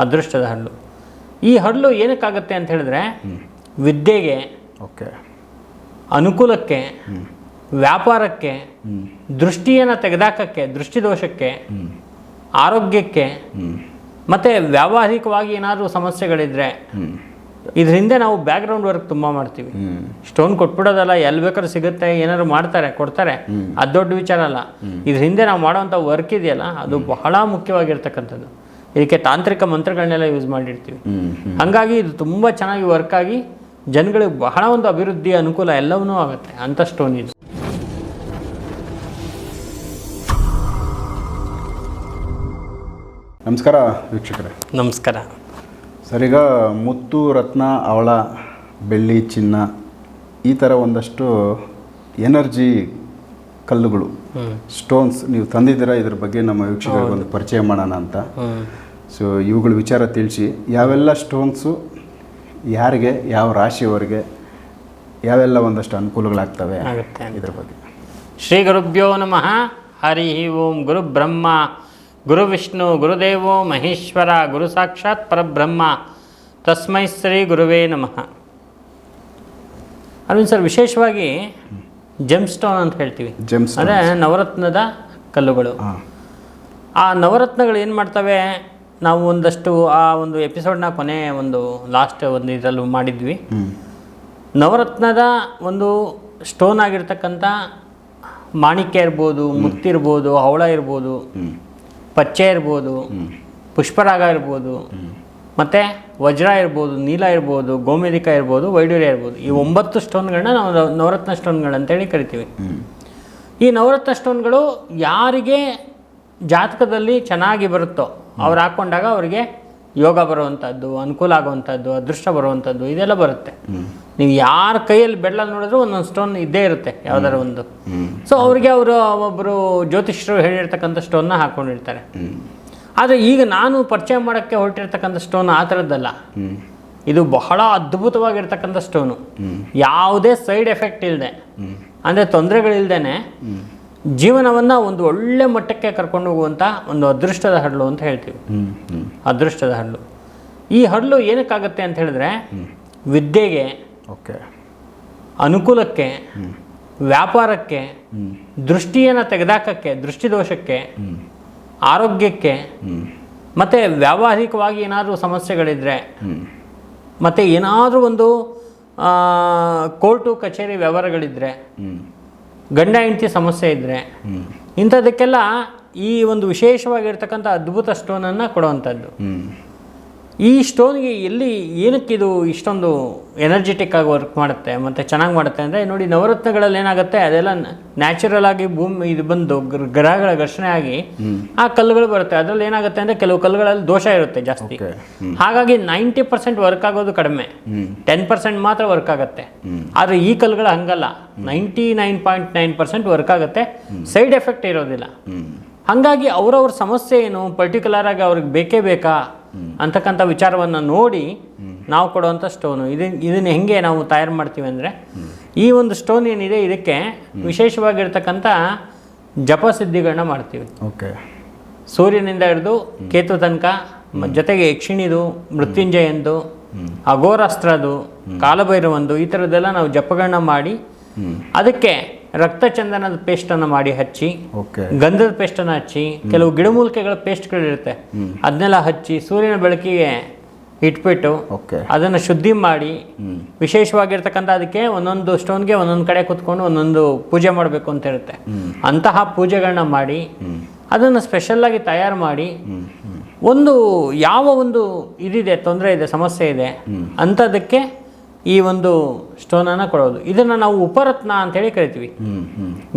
ಅದೃಷ್ಟದ ಹರಳು ಈ ಹರಳು ಏನಕ್ಕಾಗತ್ತೆ ಅಂತ ಹೇಳಿದ್ರೆ ವಿದ್ಯೆಗೆ ಓಕೆ. ಅನುಕೂಲಕ್ಕೆ ವ್ಯಾಪಾರಕ್ಕೆ ದೃಷ್ಟಿಯನ್ನು ತೆಗೆದಾಕಕ್ಕೆ ದೃಷ್ಟಿದೋಷಕ್ಕೆ ಆರೋಗ್ಯಕ್ಕೆ ಮತ್ತೆ ವ್ಯಾವಹಾರಿಕವಾಗಿ ಏನಾದರೂ ಸಮಸ್ಯೆಗಳಿದ್ರೆ ಇದ್ರ ಹಿಂದೆ ನಾವು ಬ್ಯಾಕ್ಗ್ರೌಂಡ್ ವರ್ಕ್ ತುಂಬ ಮಾಡ್ತೀವಿ. ಸ್ಟೋನ್ ಕೊಟ್ಬಿಡೋದಲ್ಲ ಎಲ್ಲಿ ಬೇಕಾದ್ರೂ ಸಿಗುತ್ತೆ ಏನಾದ್ರು ಮಾಡ್ತಾರೆ ಕೊಡ್ತಾರೆ ಅದು ದೊಡ್ಡ ವಿಚಾರ ಅಲ್ಲ. ಇದ್ರ ಹಿಂದೆ ನಾವು ಮಾಡೋವಂಥ ವರ್ಕ್ ಇದೆಯಲ್ಲ ಅದು ಬಹಳ ಮುಖ್ಯವಾಗಿರ್ತಕ್ಕಂಥದ್ದು. ಇದಕ್ಕೆ ತಾಂತ್ರಿಕ ಮಂತ್ರಗಳನ್ನೆಲ್ಲ ಯೂಸ್ ಮಾಡಿರ್ತೀವಿ. ಹಾಗಾಗಿ ಇದು ತುಂಬ ಚೆನ್ನಾಗಿ ವರ್ಕ್ ಆಗಿ ಜನಗಳಿಗೆ ಬಹಳ ಒಂದು ಅಭಿವೃದ್ಧಿ ಅನುಕೂಲ ಎಲ್ಲವೂ ಆಗುತ್ತೆ ಅಂತ ಸ್ಟೋನ್ ಇದು. ನಮಸ್ಕಾರ ವೀಕ್ಷಕರೇ. ನಮಸ್ಕಾರ. ಸರ್ ಈಗ ಮುತ್ತು ರತ್ನ ಅವಳ ಬೆಳ್ಳಿ ಚಿನ್ನ ಈ ಥರ ಒಂದಷ್ಟು ಎನರ್ಜಿ ಕಲ್ಲುಗಳು. ಸ್ಟೋನ್ಸ್ ನೀವು ತಂದಿದ್ದೀರಾ ಇದ್ರ ಬಗ್ಗೆ ನಮ್ಮ ವೀಕ್ಷಕರಿಗೆ ಒಂದು ಪರಿಚಯ ಮಾಡೋಣ ಅಂತ. ಸೊ ಇವುಗಳ ವಿಚಾರ ತಿಳಿಸಿ. ಯಾವೆಲ್ಲ ಸ್ಟೋನ್ಸು ಯಾರಿಗೆ ಯಾವ ರಾಶಿಯವರಿಗೆ ಯಾವೆಲ್ಲ ಒಂದಷ್ಟು ಅನುಕೂಲಗಳಾಗ್ತವೆ ಇದ್ರ ಬಗ್ಗೆ. ಶ್ರೀ ಗುರುಭ್ಯೋ ನಮಃ. ಹರಿ ಓಂ ಗುರು ಬ್ರಹ್ಮ. ಗುರು ವಿಷ್ಣು ಗುರುದೇವೋ ಮಹೇಶ್ವರ ಗುರು ಸಾಕ್ಷಾತ್ ಪರಬ್ರಹ್ಮ. ತಸ್ಮೈ ಶ್ರೀ ಗುರುವೇ ನಮಃ. ಅರವಿಂದ್ ಸರ್ ವಿಶೇಷವಾಗಿ ಜೆಮ್ ಸ್ಟೋನ್ ಅಂತ ಹೇಳ್ತೀವಿ. ಜೆಮ್ಸ್ ಅಂದರೆ ನವರತ್ನದ ಕಲ್ಲುಗಳು. ಆ ನವರತ್ನಗಳು ಏನು ಮಾಡ್ತವೆ? ನಾವು ಒಂದಷ್ಟು ಆ ಒಂದು ಎಪಿಸೋಡ್ನ ಕೊನೆ ಒಂದು ಲಾಸ್ಟ್ ಒಂದು ಇದರಲ್ಲಿ ಮಾಡಿದ್ವಿ. ನವರತ್ನದ ಒಂದು ಸ್ಟೋನ್ ಆಗಿರ್ತಕ್ಕಂಥ ಮಾಣಿಕ್ಯ ಇರ್ಬೋದು ಮುತ್ತಿರ್ಬೋದು ಹವಳ ಇರ್ಬೋದು ಪಚ್ಚೆ ಇರ್ಬೋದು ಪುಷ್ಪರಾಗ ಇರ್ಬೋದು ಮತ್ತು ವಜ್ರ ಇರ್ಬೋದು, ನೀಲ ಇರ್ಬೋದು, ಗೋಮೇಧಿಕ ಇರ್ಬೋದು ವೈಡೂರ್ಯ ಇರ್ಬೋದು, ಈ ಒಂಬತ್ತು ಸ್ಟೋನ್ಗಳನ್ನ ನಾವು ನವರತ್ನ ಸ್ಟೋನ್ಗಳು ಅಂತೇಳಿ ಕರಿತೀವಿ. ಈ ನವರತ್ನ ಸ್ಟೋನ್ಗಳು ಯಾರಿಗೆ ಜಾತಕದಲ್ಲಿ ಚೆನ್ನಾಗಿ ಬರುತ್ತೋ ಅವ್ರು ಹಾಕ್ಕೊಂಡಾಗ ಅವರಿಗೆ ಯೋಗ ಬರುವಂಥದ್ದು ಅನುಕೂಲ ಆಗುವಂಥದ್ದು ಅದೃಷ್ಟ ಬರುವಂಥದ್ದು ಇದೆಲ್ಲ ಬರುತ್ತೆ. ನೀವು ಯಾರ ಕೈಯಲ್ಲಿ ಬೆಳ್ಳ ನೋಡಿದ್ರು ಒಂದೊಂದು ಸ್ಟೋನ್ ಇದ್ದೇ ಇರುತ್ತೆ ಯಾವ್ದಾರ ಒಂದು. ಸೊ ಅವರಿಗೆ ಅವರು ಒಬ್ಬರು ಜ್ಯೋತಿಷ್ಯರು ಹೇಳಿರ್ತಕ್ಕಂಥ ಸ್ಟೋನ್ನ ಹಾಕ್ಕೊಂಡಿರ್ತಾರೆ ಆದರೆ ಈಗ ನಾನು ಪರಿಚಯ ಮಾಡೋಕ್ಕೆ ಹೊರಟಿರ್ತಕ್ಕಂಥ ಸ್ಟೋನ್ ಆ ಥರದ್ದಲ್ಲ. ಇದು ಬಹಳ ಅದ್ಭುತವಾಗಿರ್ತಕ್ಕಂಥ ಸ್ಟೋನು ಯಾವುದೇ ಸೈಡ್ ಎಫೆಕ್ಟ್ ಇಲ್ಲದೆ ಅಂದರೆ ತೊಂದರೆಗಳಿಲ್ದೇನೆ ಜೀವನವನ್ನು ಒಂದು ಒಳ್ಳೆ ಮಟ್ಟಕ್ಕೆ ಕರ್ಕೊಂಡು ಹೋಗುವಂಥ ಒಂದು ಅದೃಷ್ಟದ ಹಡಲು ಅಂತ ಹೇಳ್ತೀವಿ. ಅದೃಷ್ಟದ ಹಡಲು ಈ ಹಡಲು ಏನಕ್ಕಾಗತ್ತೆ ಅಂತ ಹೇಳಿದ್ರೆ ವಿದ್ಯೆಗೆ ಓಕೆ. ಅನುಕೂಲಕ್ಕೆ ವ್ಯಾಪಾರಕ್ಕೆ ದೃಷ್ಟಿಯನ್ನು ತೆಗೆದಾಕಕ್ಕೆ ದೃಷ್ಟಿದೋಷಕ್ಕೆ ಆರೋಗ್ಯಕ್ಕೆ ಮತ್ತು ವ್ಯಾವಹಾರಿಕವಾಗಿ ಏನಾದರೂ ಸಮಸ್ಯೆಗಳಿದ್ದರೆ ಹ್ಞೂ ಮತ್ತು ಏನಾದರೂ ಒಂದು ಕೋರ್ಟು ಕಚೇರಿ ವ್ಯವಹಾರಗಳಿದ್ದರೆ ಹ್ಞೂ ಗಂಡ ಹೆಂಡತಿ ಸಮಸ್ಯೆ ಇದ್ದರೆ ಹ್ಞೂ ಇಂಥದಕ್ಕೆಲ್ಲ ಈ ಒಂದು ವಿಶೇಷವಾಗಿರ್ತಕ್ಕಂಥ ಅದ್ಭುತ ಸ್ಟೋನನ್ನು ಕೊಡುವಂಥದ್ದು. ಈ ಸ್ಟೋನ್ಗೆ ಎಲ್ಲಿ ಏನಕ್ಕಿದು ಇಷ್ಟೊಂದು ಎನರ್ಜೆಟಿಕ್ ಆಗಿ ವರ್ಕ್ ಮಾಡುತ್ತೆ ಮತ್ತು ಚೆನ್ನಾಗಿ ಮಾಡುತ್ತೆ ಅಂದರೆ ನೋಡಿ ನವರತ್ನಗಳಲ್ಲಿ ಏನಾಗುತ್ತೆ ಅದೆಲ್ಲ ನ್ಯಾಚುರಲ್ ಆಗಿ ಭೂಮಿ ಇದು ಬಂದು ಗ್ರಹಗಳ ಘರ್ಷಣೆ ಆಗಿ ಆ ಕಲ್ಲುಗಳು ಬರುತ್ತೆ. ಅದರಲ್ಲಿ ಏನಾಗುತ್ತೆ ಅಂದರೆ ಕೆಲವು ಕಲ್ಲುಗಳಲ್ಲಿ ದೋಷ ಇರುತ್ತೆ ಜಾಸ್ತಿ. ಹಾಗಾಗಿ ನೈಂಟಿ ಪರ್ಸೆಂಟ್ ವರ್ಕ್ ಆಗೋದು ಕಡಿಮೆ. ಟೆನ್ ಪರ್ಸೆಂಟ್ ಮಾತ್ರ ವರ್ಕ್ ಆಗುತ್ತೆ. ಆದರೆ ಈ ಕಲ್ಲುಗಳು ಹಂಗಲ್ಲ. Ninety nine point nine percent work ಆಗುತ್ತೆ. ಸೈಡ್ ಎಫೆಕ್ಟ್ ಇರೋದಿಲ್ಲ. ಹಾಗಾಗಿ ಅವರವ್ರ ಸಮಸ್ಯೆ ಏನು? ಪರ್ಟಿಕ್ಯುಲರ್ ಆಗಿ ಅವ್ರಿಗೆ ಬೇಕೇ ಬೇಕಾ? ಅಂತಕ್ಕಂಥ ವಿಚಾರವನ್ನು ನೋಡಿ ನಾವು ಕೊಡುವಂಥ ಸ್ಟೋನು ಇದು ಇದನ್ನು ಹೆಂಗೆ ನಾವು ತಯಾರು ಮಾಡ್ತೀವಿ ಅಂದರೆ ಈ ಒಂದು ಸ್ಟೋನ್ ಏನಿದೆ ಇದಕ್ಕೆ ವಿಶೇಷವಾಗಿರ್ತಕ್ಕಂಥ ಜಪಸಿದ್ಧಿಗಳನ್ನ ಮಾಡ್ತೀವಿ. ಓಕೆ. ಸೂರ್ಯನಿಂದ ಹಿಡಿದು ಕೇತು ತನಕ ಜೊತೆಗೆ ಯಕ್ಷಿಣಿದು ಮೃತ್ಯುಂಜಯಂದು ಅಘೋರಾಸ್ತ್ರದು ಕಾಲಭೈರವಂದು ಈ ಥರದ್ದೆಲ್ಲ ನಾವು ಜಪಗಳನ್ನ ಮಾಡಿ ಅದಕ್ಕೆ ರಕ್ತಚಂದನದ ಪೇಸ್ಟನ್ನು ಮಾಡಿ ಹಚ್ಚಿ ಗಂಧದ ಪೇಸ್ಟನ್ನು ಹಚ್ಚಿ ಕೆಲವು ಗಿಡಮೂಲಿಕೆಗಳ ಪೇಸ್ಟ್ಗಳಿರುತ್ತೆ. ಅದನ್ನೆಲ್ಲ ಹಚ್ಚಿ ಸೂರ್ಯನ ಬೆಳಕಿಗೆ ಇಟ್ಬಿಟ್ಟು ಅದನ್ನು ಶುದ್ಧಿ ಮಾಡಿ ವಿಶೇಷವಾಗಿರ್ತಕ್ಕಂಥ ಅದಕ್ಕೆ ಒಂದೊಂದು ಸ್ಟೋನ್ಗೆ ಒಂದೊಂದು ಕಡೆ ಕೂತ್ಕೊಂಡು ಒಂದೊಂದು ಪೂಜೆ ಮಾಡಬೇಕು ಅಂತ ಇರುತ್ತೆ. ಅಂತಹ ಪೂಜೆಗಳನ್ನ ಮಾಡಿ ಅದನ್ನು ಸ್ಪೆಷಲ್ಲಾಗಿ ತಯಾರು ಮಾಡಿ ಒಂದು ಯಾವ ಒಂದು ಇದಿದೆ ತೊಂದರೆ ಇದೆ ಸಮಸ್ಯೆ ಇದೆ ಅಂಥದಕ್ಕೆ ಈ ಒಂದು ಸ್ಟೋನನ್ನು ಕೊಡೋದು. ಇದನ್ನು ನಾವು ಉಪರತ್ನ ಅಂತೇಳಿ ಕರಿತೀವಿ.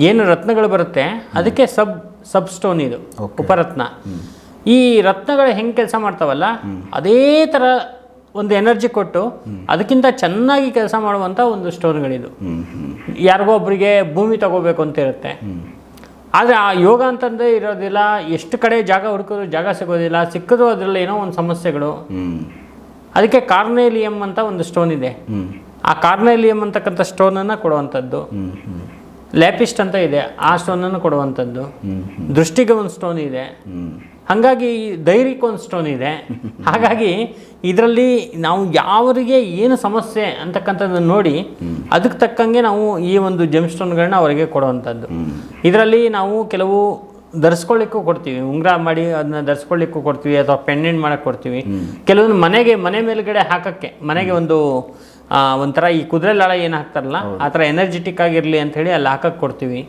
ಏನು ರತ್ನಗಳು ಬರುತ್ತೆ ಅದಕ್ಕೆ ಸಬ್ ಸಬ್ ಸ್ಟೋನ್ ಇದು ಉಪರತ್ನ. ಈ ರತ್ನಗಳು ಹೆಂಗೆ ಕೆಲಸ ಮಾಡ್ತಾವಲ್ಲ ಅದೇ ಥರ ಒಂದು ಎನರ್ಜಿ ಕೊಟ್ಟು ಅದಕ್ಕಿಂತ ಚೆನ್ನಾಗಿ ಕೆಲಸ ಮಾಡುವಂಥ ಒಂದು ಸ್ಟೋನ್ಗಳಿದು. ಯಾರಿಗೋ ಒಬ್ಬರಿಗೆ ಭೂಮಿ ತಗೋಬೇಕು ಅಂತ ಇರುತ್ತೆ. ಆದರೆ ಆ ಯೋಗ ಅಂತಂದರೆ ಇರೋದಿಲ್ಲ ಎಷ್ಟು ಕಡೆ ಜಾಗ ಹುಡುಕಿದ್ರು ಜಾಗ ಸಿಗೋದಿಲ್ಲ ಸಿಕ್ಕಿದ್ರು ಅದರಲ್ಲಿ ಏನೋ ಒಂದು ಸಮಸ್ಯೆಗಳು. ಅದಕ್ಕೆ ಕಾರ್ನೇಲಿಯಂ ಅಂತ ಒಂದು ಸ್ಟೋನ್ ಇದೆ. ಆ ಕಾರ್ನೇಲಿಯಂ ಅಂತಕ್ಕಂಥ ಸ್ಟೋನನ್ನು ಕೊಡುವಂಥದ್ದು. ಲ್ಯಾಪಿಸ್ಟ್ ಅಂತ ಇದೆ ಆ ಸ್ಟೋನನ್ನು ಕೊಡುವಂಥದ್ದು. ದೃಷ್ಟಿಗೆ ಒಂದು ಸ್ಟೋನ್ ಇದೆ. ಹಾಗಾಗಿ ಧೈರ್ಯಕ್ಕೆ ಒಂದು ಸ್ಟೋನ್ ಇದೆ. ಹಾಗಾಗಿ ಇದರಲ್ಲಿ ನಾವು ಯಾವರಿಗೆ ಏನು ಸಮಸ್ಯೆ ಅಂತಕ್ಕಂಥದ್ದನ್ನು ನೋಡಿ ಅದಕ್ಕೆ ತಕ್ಕಂಗೆ ನಾವು ಈ ಒಂದು ಜೆಮ್ ಸ್ಟೋನ್ಗಳನ್ನ ಅವರಿಗೆ ಕೊಡುವಂಥದ್ದು. ಇದರಲ್ಲಿ ನಾವು ಕೆಲವು ಧರಿಸ್ಕೊಳ್ಳಿಕ್ಕೂ ಕೊಡ್ತೀವಿ ಉಂಗುರ ಮಾಡಿ ಅದನ್ನ ಧರಿಸ್ಕೊಳ್ಳಿಕ್ಕೂ ಕೊಡ್ತೀವಿ ಅಥವಾ ಪೆಂಡೆಂಟ್ ಮಾಡಕ್ಕೆ ಕೊಡ್ತೀವಿ. ಕೆಲವೊಂದು ಮನೆಗೆ ಮನೆ ಮೇಲ್ಗಡೆ ಹಾಕಕ್ಕೆ ಮನೆಗೆ ಒಂದು ಆ, ಒಂಥರ ಈ ಕುದುರೆ ಲಾಳ ಏನು ಹಾಕ್ತಾರಲ್ಲ ಆ ಥರ ಎನರ್ಜೆಟಿಕ್ ಆಗಿರಲಿ ಅಂತ ಹೇಳಿ ಅಲ್ಲಿ ಹಾಕಕ್ಕೆ ಕೊಡ್ತೀವಿ.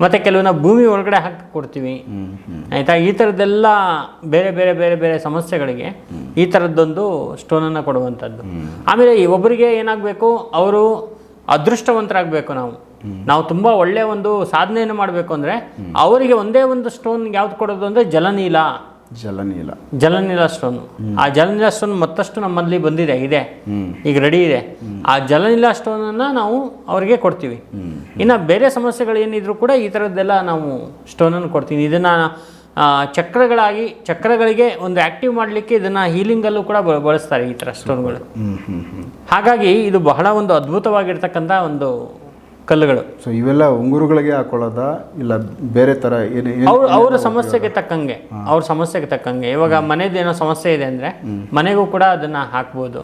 ಮತ್ತೆ ಕೆಲವನ್ನ ಭೂಮಿ ಒಳಗಡೆ ಹಾಕಕ್ಕೆ ಕೊಡ್ತೀವಿ. ಆಯ್ತಾ? ಈ ಥರದ್ದೆಲ್ಲ ಬೇರೆ ಬೇರೆ ಬೇರೆ ಬೇರೆ ಸಮಸ್ಯೆಗಳಿಗೆ ಈ ಥರದ್ದೊಂದು ಸ್ಟೋನನ್ನು ಕೊಡುವಂಥದ್ದು. ಆಮೇಲೆ ಈ ಒಬ್ಬರಿಗೆ ಏನಾಗಬೇಕು? ಅವರು ಅದೃಷ್ಟವಂತರಾಗಬೇಕು ನಾವು. ನಾವು ತುಂಬ ಒಳ್ಳೆ ಒಂದು ಸಾಧನೆಯನ್ನು ಮಾಡಬೇಕು ಅಂದರೆ ಅವರಿಗೆ ಒಂದೇ ಒಂದು ಸ್ಟೋನ್ ಯಾವ್ದು ಕೊಡೋದು ಅಂದರೆ ಜಲನೀಲ. ಜಲನೀಲ. ಜಲನೀಲ ಸ್ಟೋನ್ ಆ ಜಲನೀಲ ಸ್ಟೋನ್ ಮತ್ತಷ್ಟು ನಮ್ಮಲ್ಲಿ ಬಂದಿದೆ ಇದೆ. ಈಗ ರೆಡಿ ಇದೆ. ಆ ಜಲನೀಲ ಅನ್ನ ನಾವು ಅವರಿಗೆ ಕೊಡ್ತೀವಿ. ಇನ್ನು ಬೇರೆ ಸಮಸ್ಯೆಗಳು ಏನಿದ್ರು ಕೂಡ ಈ ಥರದ್ದೆಲ್ಲ ನಾವು ಸ್ಟೋನನ್ನು ಕೊಡ್ತೀವಿ. ಇದನ್ನು ಚಕ್ರಗಳಾಗಿ ಚಕ್ರಗಳಿಗೆ ಒಂದು ಆಕ್ಟಿವ್ ಮಾಡಲಿಕ್ಕೆ ಇದನ್ನು ಹೀಲಿಂಗಲ್ಲೂ ಕೂಡ ಬಳಸ್ತಾರೆ ಈ ಥರ ಸ್ಟೋನ್ಗಳು ಹಾಗಾಗಿ ಇದು ಬಹಳ ಒಂದು ಅದ್ಭುತವಾಗಿರ್ತಕ್ಕಂಥ ಒಂದು ಕಲ್ಲುಗಳು. ಸೊ ಇವೆಲ್ಲ ಉಂಗುರುಗಳಿಗೆ ಹಾಕೊಳ್ಳೋದ? ಇಲ್ಲ ಬೇರೆ ತರ ಏನು ಅವ್ರ ಅವರ ಸಮಸ್ಯೆಗೆ ತಕ್ಕಂಗೆ. ಅವ್ರ ಸಮಸ್ಯೆಗೆ ತಕ್ಕಂಗೆ. ಇವಾಗ ಮನೆದು ಏನೋ ಸಮಸ್ಯೆ ಇದೆ ಅಂದ್ರೆ ಮನೆಗೂ ಕೂಡ ಅದನ್ನ ಹಾಕ್ಬೋದು.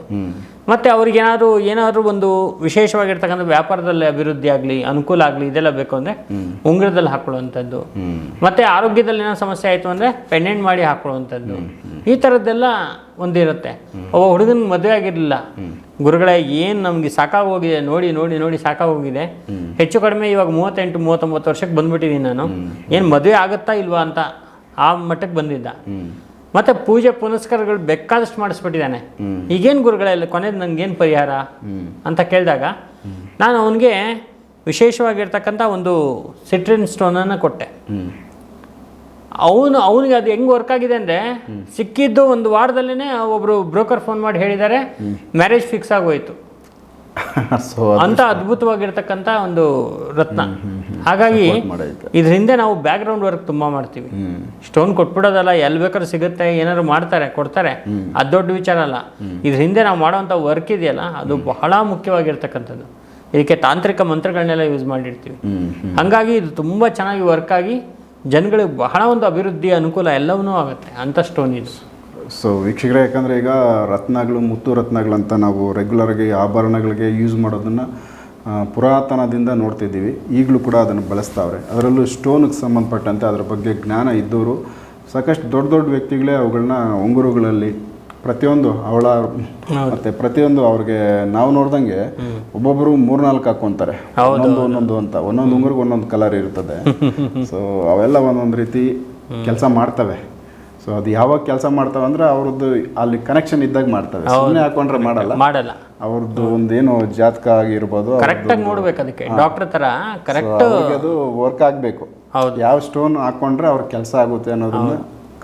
ಮತ್ತೆ ಅವ್ರಿಗೇನಾದ್ರು ಏನಾದರೂ ಏನಾದ್ರು ಒಂದು ವಿಶೇಷವಾಗಿರ್ತಕ್ಕಂಥ ವ್ಯಾಪಾರದಲ್ಲಿ ಅಭಿವೃದ್ಧಿ ಆಗಲಿ ಅನುಕೂಲ ಆಗಲಿ ಇದೆಲ್ಲ ಬೇಕು ಅಂದರೆ ಉಂಗುರದಲ್ಲಿ ಹಾಕೊಳ್ಳುವಂಥದ್ದು. ಮತ್ತು ಆರೋಗ್ಯದಲ್ಲಿ ಏನೋ ಸಮಸ್ಯೆ ಆಯಿತು ಅಂದರೆ ಪೆಂಡೆಂಟ್ ಮಾಡಿ ಹಾಕೊಳ್ಳುವಂಥದ್ದು. ಈ ಥರದ್ದೆಲ್ಲ ಒಂದಿರುತ್ತೆ. ಒಬ್ಬ ಹುಡುಗನ ಮದುವೆ ಆಗಿರಲಿಲ್ಲ. ಗುರುಗಳೇ ಏನು ನಮಗೆ ಸಾಕಾಗೋಗಿದೆ ನೋಡಿ ನೋಡಿ ನೋಡಿ ಸಾಕಾಗೋಗಿದೆ. ಹೆಚ್ಚು ಕಡಿಮೆ ಇವಾಗ ಮೂವತ್ತೆಂಟು ಮೂವತ್ತೊಂಬತ್ತು ವರ್ಷಕ್ಕೆ ಬಂದ್ಬಿಟ್ಟಿದ್ದೀನಿ ನಾನು. ಏನು ಮದುವೆ ಆಗುತ್ತಾ ಇಲ್ವಾ ಅಂತ ಆ ಮಟ್ಟಕ್ಕೆ ಬಂದಿದ್ದ. ಮತ್ತೆ ಪೂಜೆ ಪುನಸ್ಕಾರಗಳು ಬೇಕಾದಷ್ಟು ಮಾಡಿಸ್ಬಿಟ್ಟಿದ್ದಾನೆ. ಈಗೇನ್ ಗುರುಗಳಲ್ಲಿ ಕೊನೆದು ನನಗೇನು ಪರಿಹಾರ? ಅಂತ ಕೇಳಿದಾಗ ನಾನು ಅವನಿಗೆ ವಿಶೇಷವಾಗಿರ್ತಕ್ಕಂಥ ಒಂದು ಸಿಟ್ರಿನ್ ಸ್ಟೋನನ್ನು ಕೊಟ್ಟೆ. ಅವನು ಅವನಿಗೆ ಅದು ಹೆಂಗ್ ವರ್ಕ್ ಆಗಿದೆ ಅಂದರೆ ಸಿಕ್ಕಿದ್ದು ಒಂದು ವಾರದಲ್ಲೇ ಒಬ್ಬರು ಬ್ರೋಕರ್ ಫೋನ್ ಮಾಡಿ ಹೇಳಿದ್ದಾರೆ ಮ್ಯಾರೇಜ್ ಫಿಕ್ಸ್ ಆಗೋಯ್ತು. ಅಂತ ಅದ್ಭುತವಾಗಿರ್ತಕ್ಕಂಥ ಒಂದು ರತ್ನ. ಹಾಗಾಗಿ ಇದ್ರ ಹಿಂದೆ ನಾವು ಬ್ಯಾಕ್ಗ್ರೌಂಡ್ ವರ್ಕ್ ತುಂಬ ಮಾಡ್ತೀವಿ. ಸ್ಟೋನ್ ಕೊಟ್ಬಿಡೋದಲ್ಲ ಎಲ್ಲಿ ಬೇಕಾದ್ರೂ ಸಿಗುತ್ತೆ ಏನಾದ್ರು ಮಾಡ್ತಾರೆ ಕೊಡ್ತಾರೆ ಅದು ದೊಡ್ಡ ವಿಚಾರ ಅಲ್ಲ. ಇದ್ರ ಹಿಂದೆ ನಾವು ಮಾಡೋವಂಥ ವರ್ಕ್ ಇದೆಯಲ್ಲ ಅದು ಬಹಳ ಮುಖ್ಯವಾಗಿರ್ತಕ್ಕಂಥದ್ದು. ಇದಕ್ಕೆ ತಾಂತ್ರಿಕ ಮಂತ್ರಗಳನ್ನೆಲ್ಲ ಯೂಸ್ ಮಾಡಿರ್ತೀವಿ. ಹಾಗಾಗಿ ಇದು ತುಂಬ ಚೆನ್ನಾಗಿ ವರ್ಕ್ ಆಗಿ ಜನಗಳಿಗೆ ಬಹಳ ಒಂದು ಅಭಿವೃದ್ಧಿ ಅನುಕೂಲ ಎಲ್ಲವನ್ನೂ ಆಗುತ್ತೆ ಅಂಥ ಸ್ಟೋನ್ ಇದು. ಸೊ ವೀಕ್ಷಕರೇ ಯಾಕಂದರೆ ಈಗ ರತ್ನಗಳು ಮುತ್ತು ರತ್ನಗಳಂತ ನಾವು ರೆಗ್ಯುಲರಾಗಿ ಆಭರಣಗಳಿಗೆ ಯೂಸ್ ಮಾಡೋದನ್ನು ಪುರಾತನದಿಂದ ನೋಡ್ತಿದ್ದೀವಿ ಈಗಲೂ ಕೂಡ ಅದನ್ನು ಬಳಸ್ತಾವ್ರೆ. ಅದರಲ್ಲೂ ಸ್ಟೋನ್ಗೆ ಸಂಬಂಧಪಟ್ಟಂತೆ ಅದರ ಬಗ್ಗೆ ಜ್ಞಾನ ಇದ್ದವರು ಸಾಕಷ್ಟು ದೊಡ್ಡ ದೊಡ್ಡ ವ್ಯಕ್ತಿಗಳೇ ಅವುಗಳನ್ನ ಉಂಗುರುಗಳಲ್ಲಿ ಪ್ರತಿಯೊಂದು ಅವಳ ಮತ್ತೆ ಪ್ರತಿಯೊಂದು ಅವ್ರಿಗೆ ನಾವು ನೋಡ್ದಂಗೆ ಒಬ್ಬೊಬ್ಬರು ಮೂರ್ನಾಲ್ಕು ಹಾಕೊಂತಾರೆ. ಒಂದೊಂದು ಒಂದೊಂದು ಅಂತ. ಒಂದೊಂದು ಉಂಗುರಿಗೆ ಒಂದೊಂದು ಕಲರ್ ಇರ್ತದೆ. ಸೊ ಅವೆಲ್ಲ ಒಂದೊಂದು ರೀತಿ ಕೆಲಸ ಮಾಡ್ತವೆ. ಸೊ ಅದು ಯಾವಾಗ ಕೆಲಸ ಮಾಡ್ತಾವೆ ಅಂದ್ರೆ ಅವ್ರದ್ದು ಅಲ್ಲಿ ಕನೆಕ್ಷನ್ ಇದ್ದಾಗ ಮಾಡ್ತವೆ. ಸುಮ್ಮನೆ ಹಾಕೊಂಡ್ರೆ ಮಾಡಲ್ಲ. ಮಾಡಲ್ಲ. ಅವ್ರದ್ದು ಒಂದೇನು ಜಾತಕ ಆಗಿರ್ಬೋದು ಕರೆಕ್ಟಾಗಿ ನೋಡ್ಬೇಕು ಅದಕ್ಕೆ. ಡಾಕ್ಟರ್ ತರ ಕರೆಕ್ಟ್ ಅದು ವರ್ಕ್ ಆಗಬೇಕು. ಹೌದು. ಯಾವ ಸ್ಟೋನ್ ಹಾಕೊಂಡ್ರೆ ಅವ್ರ ಕೆಲಸ ಆಗುತ್ತೆ ಅನ್ನೋದನ್ನ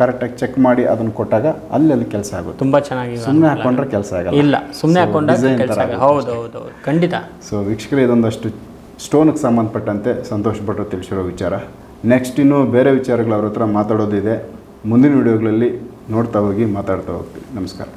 ಕರೆಕ್ಟಾಗಿ ಚೆಕ್ ಮಾಡಿ ಅದನ್ನ ಕೊಟ್ಟಾಗ ಅಲ್ಲಿ ಅಲ್ಲಿ ಕೆಲಸ ಆಗುತ್ತೆ. ತುಂಬಾ ಚೆನ್ನಾಗಿ ಸುಮ್ಮನೆ ಹಾಕೊಂಡ್ರೆ ಕೆಲಸ ಆಗಲ್ಲ. ಇಲ್ಲ ಸುಮ್ಮನೆ ಹಾಕೊಂಡ್ರೆ ಕೆಲಸ ಆಗಲ್ಲ ಹೌದು ಹೌದು ಹೌದು ಖಂಡಿತ. ಸೊ ವೀಕ್ಷಕರು ಇದೊಂದಷ್ಟು ಸ್ಟೋನ್ಗೆ ಸಂಬಂಧಪಟ್ಟಂತೆ ಸಂತೋಷ ಭಟ್ರು ತಿಳಿಸಿರೋ ವಿಚಾರ. ನೆಕ್ಸ್ಟ್ ಇನ್ನು ಬೇರೆ ವಿಚಾರಗಳು ಅವ್ರ ಹತ್ರ ಮಾತಾಡೋದಿದೆ. ಮುಂದಿನ ವಿಡಿಯೋಗಳಲ್ಲಿ ನೋಡ್ತಾ ಹೋಗಿ ಮಾತಾಡ್ತಾ ಹೋಗ್ತೀವಿ. ನಮಸ್ಕಾರ.